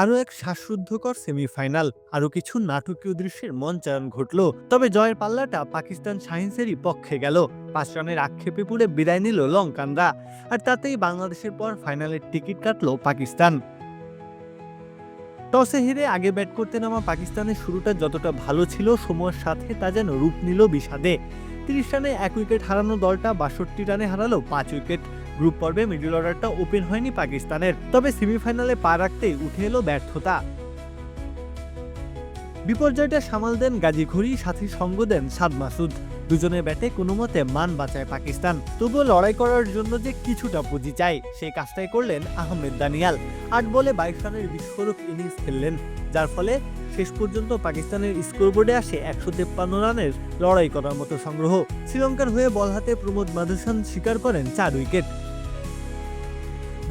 আরও এক শ্বাসরুদ্ধকর সেমিফাইনাল, আরও কিছু নাটকীয় দৃশ্যের মঞ্চায়ন ঘটল, তবে জয়ের পাল্লাটা পাকিস্তান সায়েন্সেরই পক্ষে গেল। পাঁচ রানের আক্ষেপে পুড়ে বিদায় নিল লঙ্কানরা, আর তাতেই বাংলাদেশের পর ফাইনালের টিকিট কাটল পাকিস্তান। টসে হেরে আগে ব্যাট করতে নামা পাকিস্তানের শুরুটা যতটা ভালো ছিল, সময়ের সাথে তা যেন রূপ নিল বিষাদে। তিরিশ রানে এক উইকেট হারানো দলটা বাষট্টি রানে হারালো পাঁচ উইকেট। গ্রুপ পর্বে মিডল অর্ডারটা ওপেন হয়নি পাকিস্তানের তবে সেমিফাইনালে পা রাখতেই উঠে এলো ব্যর্থতা। বিপর্যয়টা সামাল দেন গাজী ঘড়ি সাথে সঙ্গ দেন সাদ মাসুদ। দুজনের ব্যাটে কোনো মতে মান বাঁচায় পাকিস্তান। তবুও লড়াই করার জন্য যে কিছুটা পুঁজি চাই সেই কাজটাই করলেন আহমেদ দানিয়াল। আট বলে বাইশ রানের বিস্ফোরক ইনিংস খেললেন, যার ফলে শেষ পর্যন্ত পাকিস্তানের স্কোরবোর্ডে আসে একশো তেপ্পান্ন রানের লড়াই করার মতো সংগ্রহ। শ্রীলঙ্কার হয়ে বল হাতে প্রমোদ মাধুসান স্বীকার করেন চার উইকেট।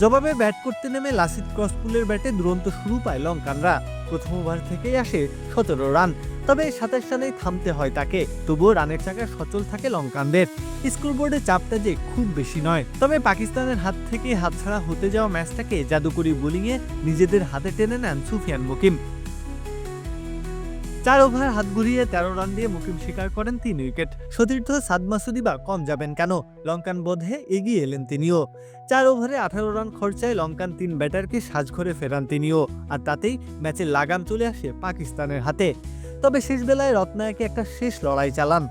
জবাবে ব্যাট করতে নেমে লাসিত ক্রসপুলের ব্যাটে দুরন্ত শুরু পায় লঙ্কানরা। প্রথম ওভার থেকেই আসে সতেরো রান, তবে সাতাশ রানেই থামতে হয় তাকে। তবুও রানের চাকা সচল থাকে লঙ্কানদের। স্কোরবোর্ডে চাপটা যে খুব বেশি নয়, তবে পাকিস্তানের হাত থেকে হাতছাড়া হতে যাওয়া ম্যাচটাকে জাদুকরি বোলিংয়ে নিজেদের হাতে টেনে নেন সুফিয়ান মুকিম। চার ওভার হাত ঘুরিয়ে তেরো রান দিয়ে মুকিম স্বীকার করেন তিন উইকেট। সতীর্থ সাদ মাসুদি বা কম যাবেন কেন? লঙ্কান বোধে এগিয়ে এলেন তিনিও। চার ওভারে আঠারো রান খরচায় লঙ্কান তিন ব্যাটারকে সাজ ঘরে ফেরান তিনিও, আর তাতেই ম্যাচের লাগাম চলে আসে পাকিস্তানের হাতে। তবে শেষ বেলায় রত্নায়কে একটা শেষ লড়াই চালান।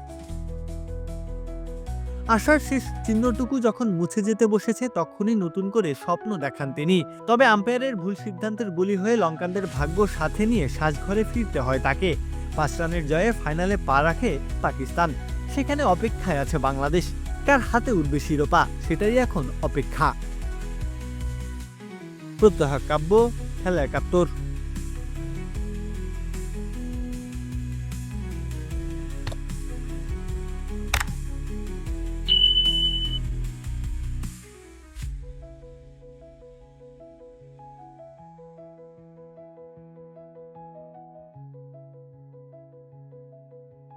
আশার শেষ চিহ্নটুকু যখন মুছে যেতে বসেছে, তখনই নতুন করে স্বপ্ন দেখান তিনি। তবে আম্পায়ারের ভুল সিদ্ধান্তের বলি হয়ে লঙ্কানদের ভাগ্য সাথে নিয়ে সাজঘরে ফিরতে হয় তাকে। পাঁচ রানের জয়ে ফাইনালে পা রাখে পাকিস্তান। সেখানে অপেক্ষায় আছে বাংলাদেশ। কার হাতে উঠবে শিরোপা? সেটাই এখন অপেক্ষা। প্রত্যাহার কাব্য, খেলা একাত্তর।